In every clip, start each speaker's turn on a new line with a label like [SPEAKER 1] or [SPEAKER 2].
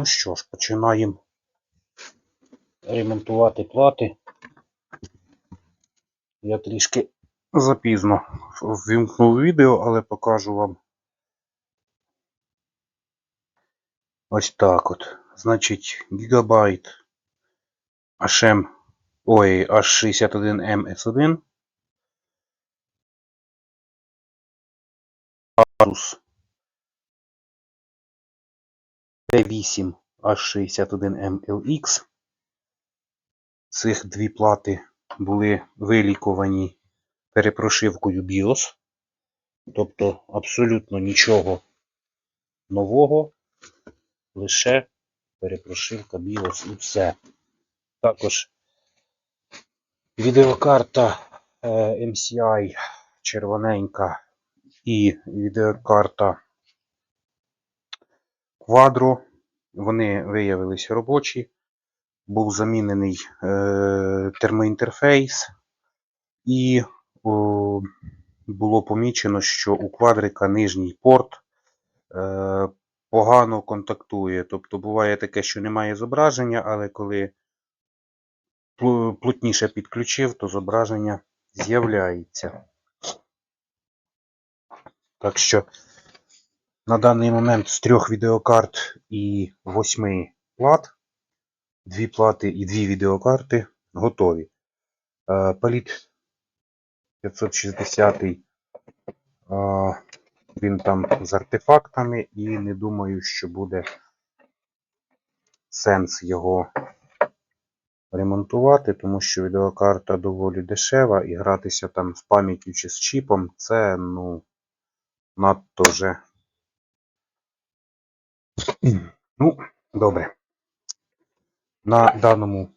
[SPEAKER 1] ну що ж, починаємо ремонтувати плати. Я трішки запізно ввімкнув відео, але покажу вам. Ось так от. Значить, гігабайт HM, ой, H61M S1. Asus T8 H61M LX. Цих дві плати були вилікувані перепрошивкою BIOS. Тобто абсолютно нічого нового, лише перепрошивка BIOS і все. Також відеокарта е, MCI червоненька і відеокарта Quadro. Вони виявилися робочі. Був замінений е, термоінтерфейс, і о, було помічено, що у квадрика нижній порт е, погано контактує. Тобто буває таке, що немає зображення, але коли плотніше підключив, то зображення з'являється. Так що на даний момент з трьох відеокарт і восьми плат, дві плати і дві відеокарти готові. Е, Паліт 560 е, він там з артефактами, і не думаю, що буде сенс його ремонтувати, тому що відеокарта доволі дешева і гратися там з пам'яттю чи з чіпом це ну надто вже. Ну, добре. На даному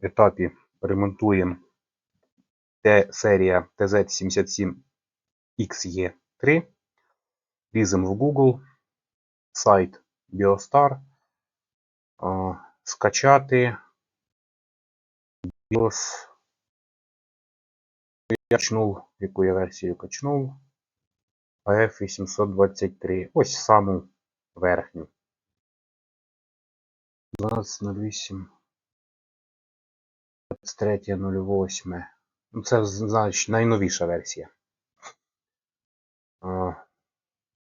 [SPEAKER 1] етапі ремонтуємо Т серія TZ77XE3. Ліземо в Google, сайт Biostar. Скачати BIOS. Я качнув, яку я версію качнув. AF823. Ось саму верхню. 12.08. 23.08. Ну, це, значить, найновіша версія.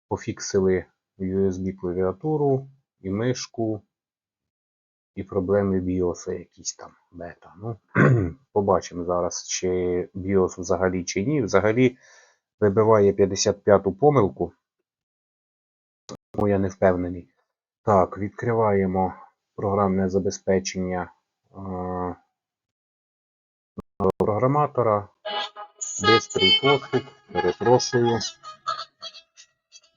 [SPEAKER 1] Пофіксили USB клавіатуру і мишку, і проблеми BIOS якісь там бета. Ну, побачимо зараз, чи BIOS взагалі чи ні. Взагалі вибиває 55-ту помилку. Тому я не впевнений. Так, відкриваємо програмне забезпечення програматора. Бистрий пошук. Перепрошую.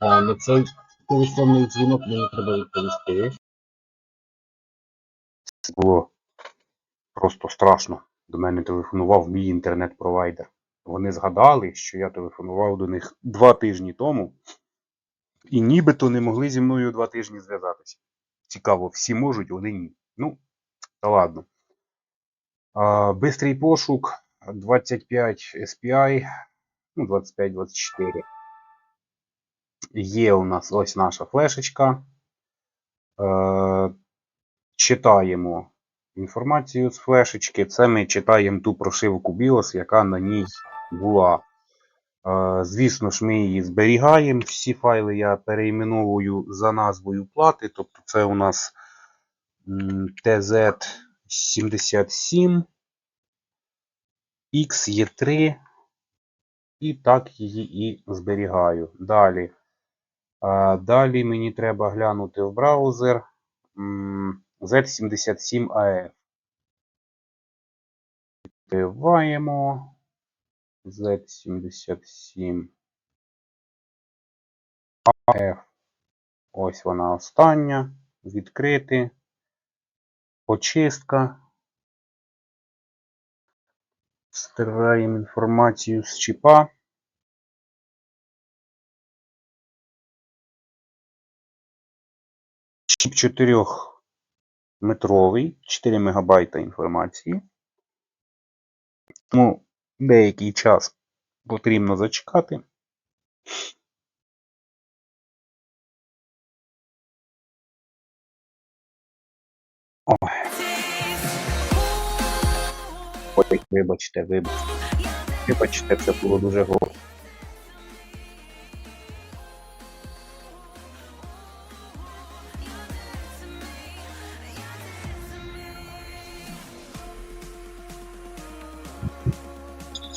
[SPEAKER 1] На цей телефонний дзвінок мені треба відповісти. Це було просто страшно. До мене телефонував мій інтернет-провайдер. Вони згадали, що я телефонував до них два тижні тому, і нібито не могли зі мною два тижні зв'язатися. Цікаво, всі можуть, вони ні. Ну, та ладно. А, бистрий пошук 25 SPI, ну, 25-24. Є у нас ось наша флешечка. Е, читаємо інформацію з флешечки. Це ми читаємо ту прошивку BIOS, яка на ній була. Звісно ж, ми її зберігаємо. Всі файли я перейменовую за назвою плати. Тобто це у нас TZ77 XE3. І так її і зберігаю. Далі. Далі мені треба глянути в браузер Z77AF. Відкриваємо Z77 AF. Ось вона остання. Відкрити. Почистка. Стираємо інформацію з чіпа. Чіп 4-метровий, 4 МБ інформації. Тому деякий час потрібно зачекати. Ой. Ой, вибачте, вибачте. Вибачте, це було дуже громко.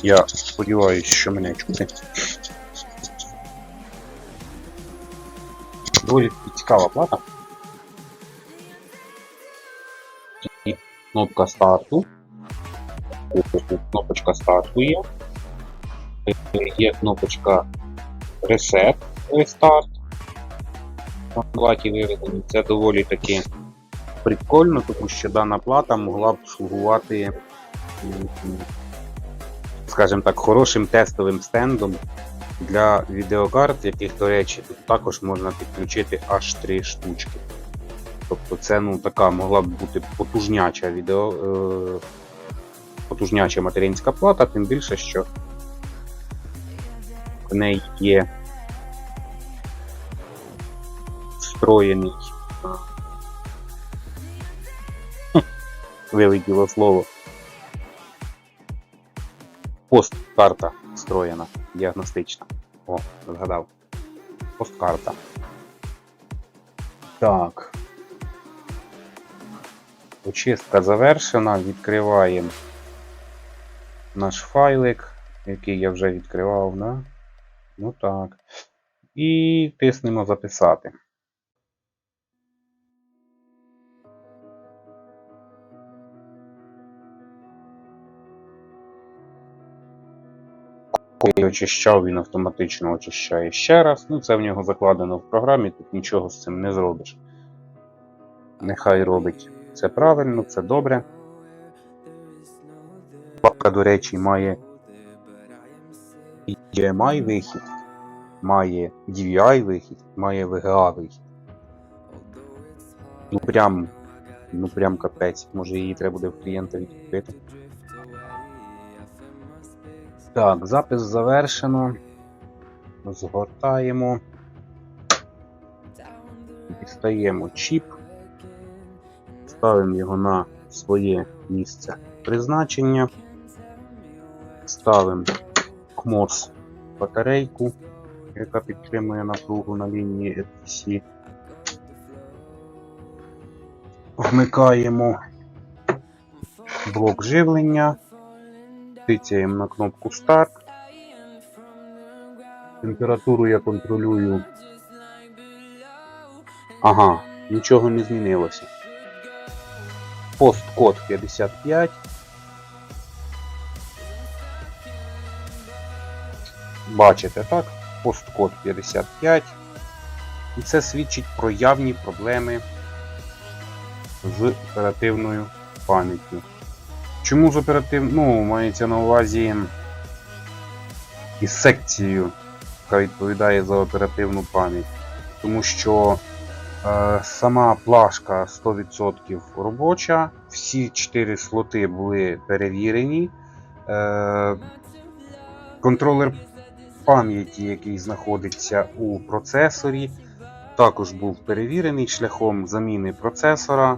[SPEAKER 1] Я сподіваюся, що мене чути. Доволі цікава плата. І кнопка старту. Кнопочка старту є. Є кнопочка Reset Restart. На платі виведені. Це доволі таки прикольно, тому що дана плата могла б слугувати, скажімо так, хорошим тестовим стендом для відеокарт, яких, до речі, також можна підключити аж 3 штучки. Тобто це ну, така могла б бути потужняча відео, е, потужняча материнська плата, тим більше, що в неї є встроєний вилетіло слово. Посткарта встроєна, діагностична. О, згадав. Посткарта. Так. Очистка завершена. Відкриваємо наш файлик, який я вже відкривав, да? Ну так. І тиснемо записати. Коли очищав, він автоматично очищає ще раз. Ну, це в нього закладено в програмі, тут нічого з цим не зробиш. Нехай робить це правильно, це добре. Папка, до речі, має HDMI вихід, має DVI вихід, має VGA вихід. Ну прям, ну прям капець. Може її треба буде в клієнта відкупити. Так, запис завершено. Згортаємо. Дістаємо чіп. Ставимо його на своє місце призначення. Ставимо КМОС батарейку, яка підтримує напругу на лінії RTC. Вмикаємо блок живлення. Тицяємо на кнопку Старт. Температуру я контролюю. Ага, нічого не змінилося. Посткод 55. Бачите, так? Посткод 55. І це свідчить про явні проблеми з оперативною пам'яттю. Чому з оператив... Ну, мається на увазі із секцією, яка відповідає за оперативну пам'ять. Тому що е, сама плашка 100% робоча, всі 4 слоти були перевірені. Е, контролер пам'яті, який знаходиться у процесорі, також був перевірений шляхом заміни процесора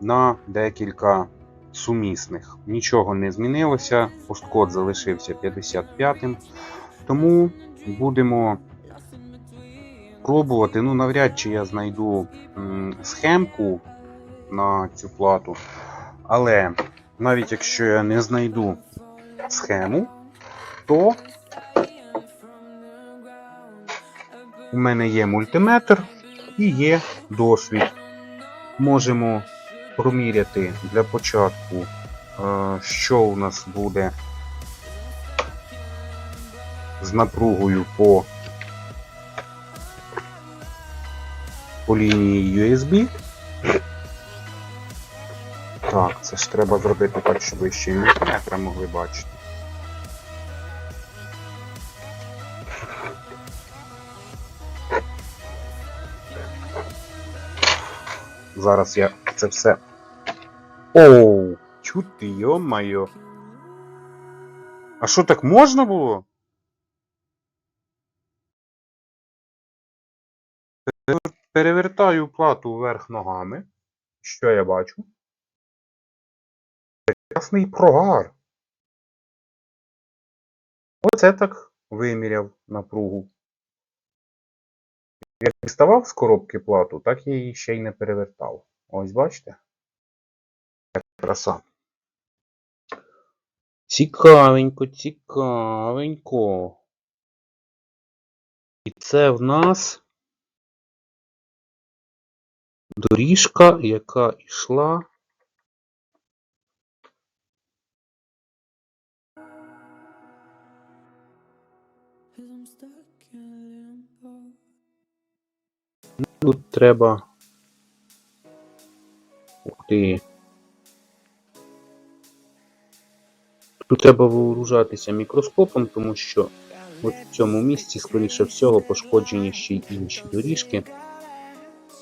[SPEAKER 1] на декілька сумісних. Нічого не змінилося, посткод залишився 55-м. Тому будемо пробувати. Ну, навряд чи я знайду схемку на цю плату. Але навіть якщо я не знайду схему, то у мене є мультиметр і є досвід. Можемо проміряти для початку, е, що у нас буде з напругою по, по лінії USB. Так, це ж треба зробити так, щоб ви ще й мультиметра могли бачити. Зараз я це все. Оу! Чути, йо-майо. А що так можна було? Перевертаю плату вверх ногами. Що я бачу? Ясний прогар. Оце так виміряв напругу. Як діставав з коробки плату, так я її ще й не перевертав. Ось бачите? Краса. Цікавенько, цікавенько. І це в нас доріжка, яка йшла. Тут треба. Ти. Тут треба вооружатися мікроскопом, тому що от в цьому місці, скоріше всього, пошкоджені ще й інші доріжки.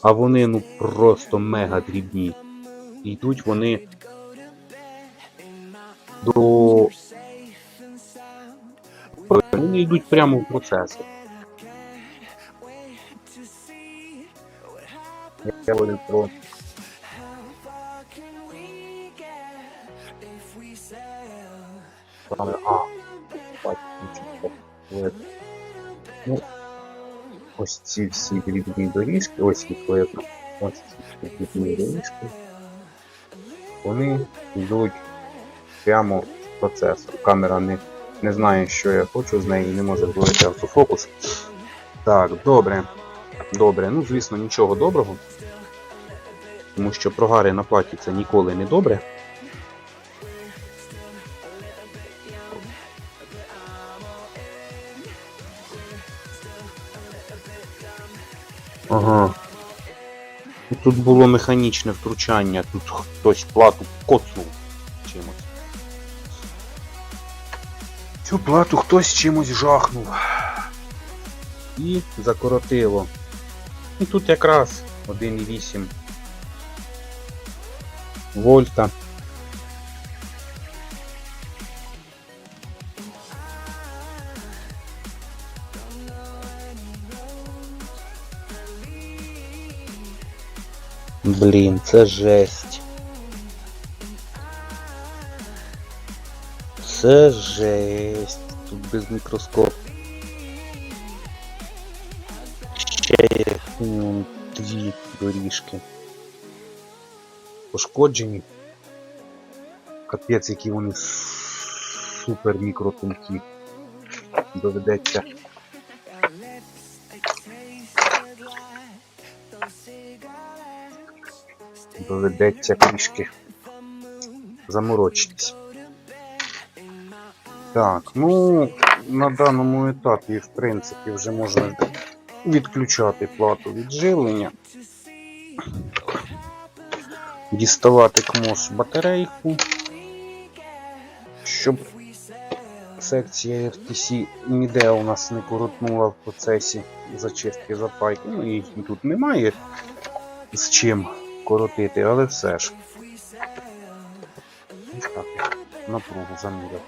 [SPEAKER 1] А вони ну просто мега дрібні. Йдуть вони до. Вони йдуть прямо в процесор. Я говорю про Ну, ось ці всі дрібні доріжки, ось їх. Ось ці дрібні доріжки. Вони йдуть прямо в процесор. Камера не, не знає, що я хочу з неї, не може зловити автофокус. Так, добре. Добре, ну звісно, нічого доброго. Тому що прогари на платі це ніколи не добре. Тут було механічне втручання, тут хтось плату коцнув чимось. Цю плату хтось чимось жахнув. І закоротило. І тут якраз 1,8 вольта. Блін, це жесть. Це жесть. Тут без мікроскопу. Ще є ну, дві доріжки. Пошкоджені. Капець, які вони супер мікротонкі. Доведеться. Доведеться трішки заморочитись. Так, ну на даному етапі, в принципі, вже можна відключати плату від живлення. Діставати КМОС батарейку, щоб секція RTC ніде у нас не коротнула в процесі зачистки запайки. Ну, її тут немає з чим коротити, але все ж. Так напругу заміряв.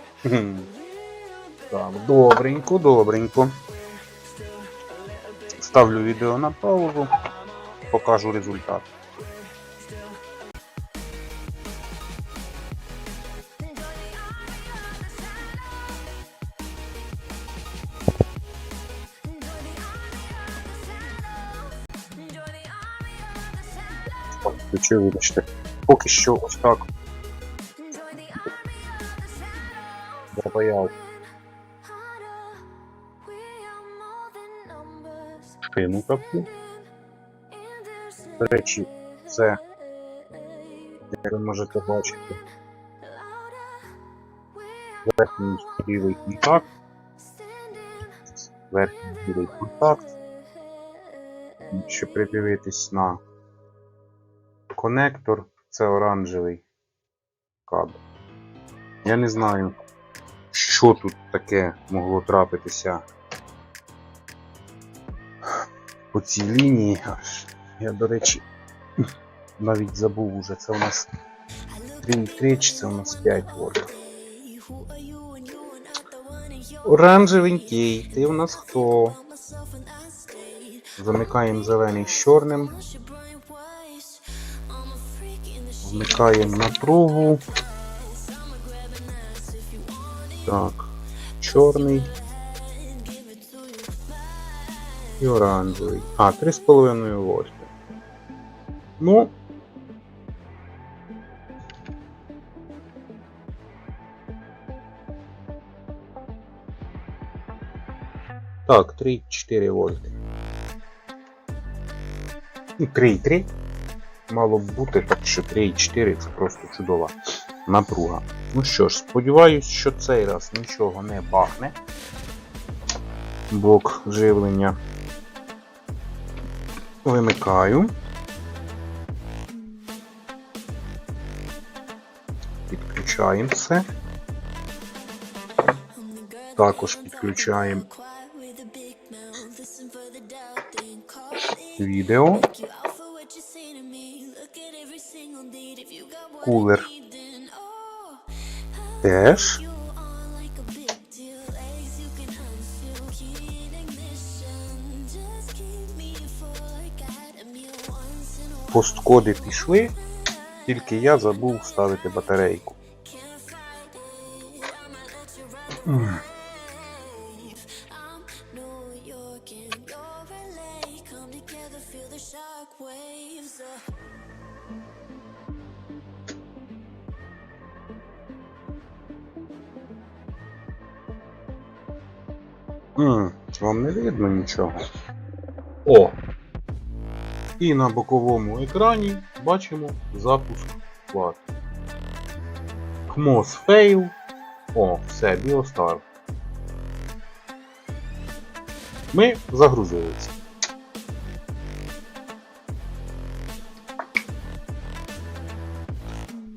[SPEAKER 1] Так, добренько, добренько. Ставлю відео на паузу, покажу результат. Включив, вибачте. Поки що ось так запаяв шину таку. До речі, це, як ви можете бачити, верхній лівий контакт, верхній лівий контакт. Якщо придивитись на конектор, це оранжевий кабель. Я не знаю, що тут таке могло трапитися по цій лінії. Я, до речі, навіть забув уже, це у нас 3,3 чи це у нас 5 вольт. Оранжевенький, ти у нас хто? Замикаємо зелений з чорним. Вмикаємо напругу. Так. Чорний. І оранжевий. А, 3,5 вольти. Ну. Так, 3,4 вольти. І 3,3 мало б бути, так що 3,4 це просто чудова напруга. Ну що ж, сподіваюсь, що цей раз нічого не бахне. Блок живлення вимикаю. Підключаємо все. Також підключаємо відео. Кулер теж. Посткоди пішли, тільки я забув вставити батарейку. М. М, Вам не видно нічого. О! І на боковому екрані бачимо запуск плати. CMOS fail. О, все, BioStar. Ми загрузилися.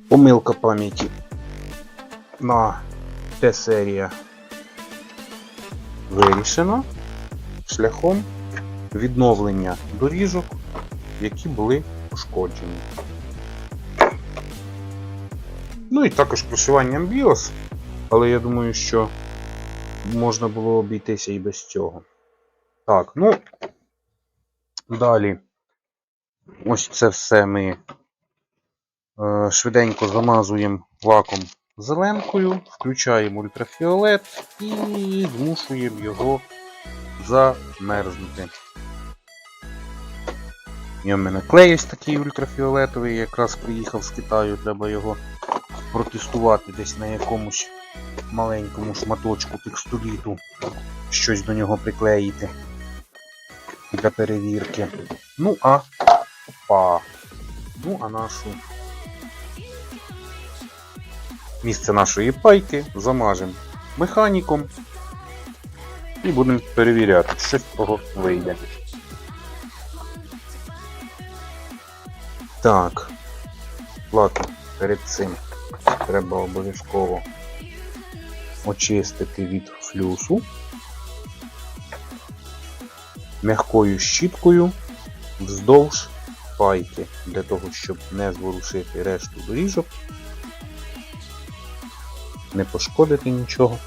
[SPEAKER 1] Помилка пам'яті на Т-серія вирішена шляхом відновлення доріжок, які були пошкоджені. Ну і також прошиванням BIOS, але я думаю, що можна було обійтися і без цього. Так, ну далі. Ось це все ми е, швиденько замазуємо лаком зеленкою, включаємо ультрафіолет і змушуємо його замерзнути. Є в мене клей ось такий ультрафіолетовий, якраз приїхав з Китаю, треба його протестувати десь на якомусь маленькому шматочку текстоліту, щось до нього приклеїти для перевірки. Ну а опа. Ну а нашу місце нашої пайки замажемо механіком і будемо перевіряти, що з того вийде. Так, плату перед цим треба обов'язково очистити від флюсу м'якою щіткою вздовж пайки, для того, щоб не зворушити решту доріжок, не пошкодити нічого.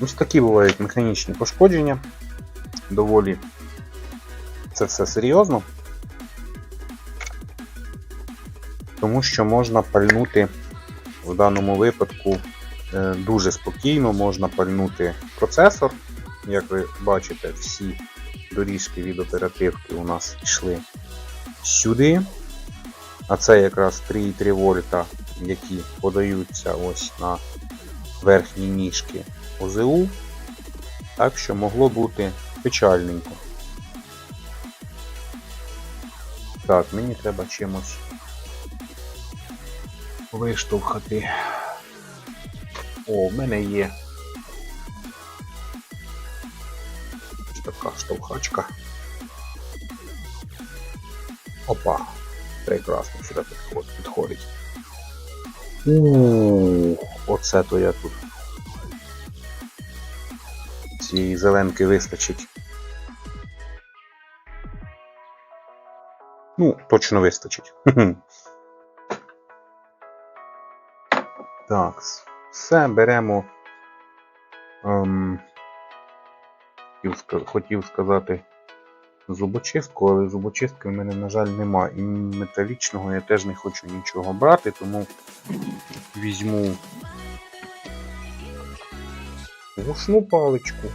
[SPEAKER 1] Ось такі бувають механічні пошкодження. Доволі це все серйозно. Тому що можна пальнути в даному випадку е, дуже спокійно, можна пальнути процесор. Як ви бачите, всі доріжки від оперативки у нас йшли сюди. А це якраз 3,3 вольта, які подаються ось на верхні ніжки ОЗУ. Так що могло бути печальненько. Так, мені треба чимось виштовхати. О, в мене є штовхачка. Опа, прекрасно сюди підходить. Ух, оце то я тут. Цієї зеленки вистачить. Ну, точно вистачить. Так, все беремо. Ем, хотів, хотів сказати зубочистку, але зубочистки в мене, на жаль, нема. І металічного я теж не хочу нічого брати, тому візьму вушну паличку.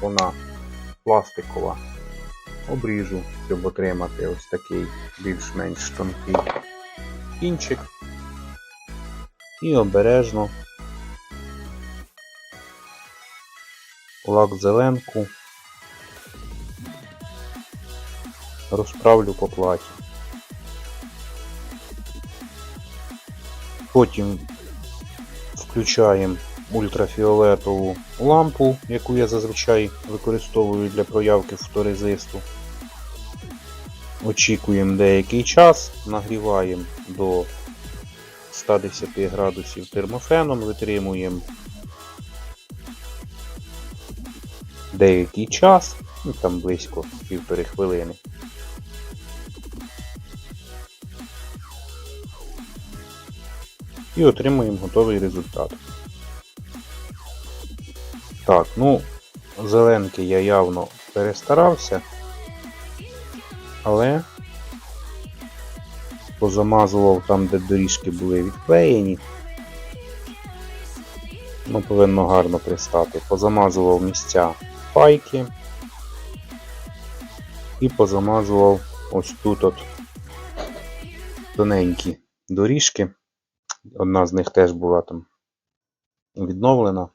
[SPEAKER 1] Вона пластикова. Обріжу, щоб отримати ось такий більш-менш тонкий кінчик. І обережно лак зеленку розправлю по платі. Потім включаємо ультрафіолетову лампу, яку я зазвичай використовую для проявки фоторезисту. Очікуємо деякий час, нагріваємо до 110 градусів термофеном, витримуємо деякий час, ну там близько півтори хвилини. І отримуємо готовий результат. Так, ну, зеленки я явно перестарався, але позамазував там, де доріжки були відклеєні. Ну, повинно гарно пристати. Позамазував місця пайки і позамазував ось тут от тоненькі доріжки. Одна з них теж була там відновлена.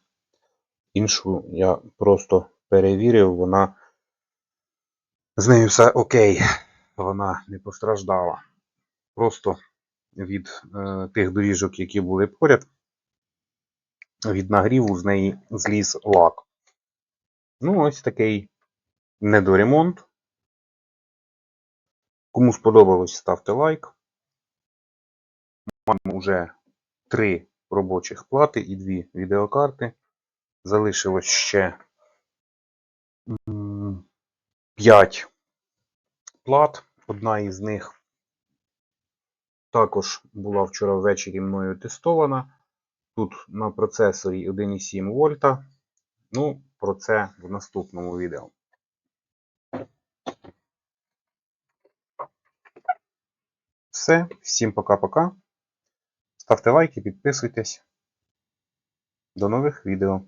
[SPEAKER 1] Іншу я просто перевірив, вона з нею все окей. Вона не постраждала. Просто від е, тих доріжок, які були поряд, від нагріву з неї зліз лак. Ну, ось такий недоремонт. Кому сподобалось, ставте лайк. Маємо вже три робочих плати і дві відеокарти. Залишилось ще 5 плат. Одна із них також була вчора ввечері мною тестована. Тут на процесорі 1,7 вольта. Ну, про це в наступному відео. Все, всім пока-пока. Ставте лайки, підписуйтесь. До нових відео.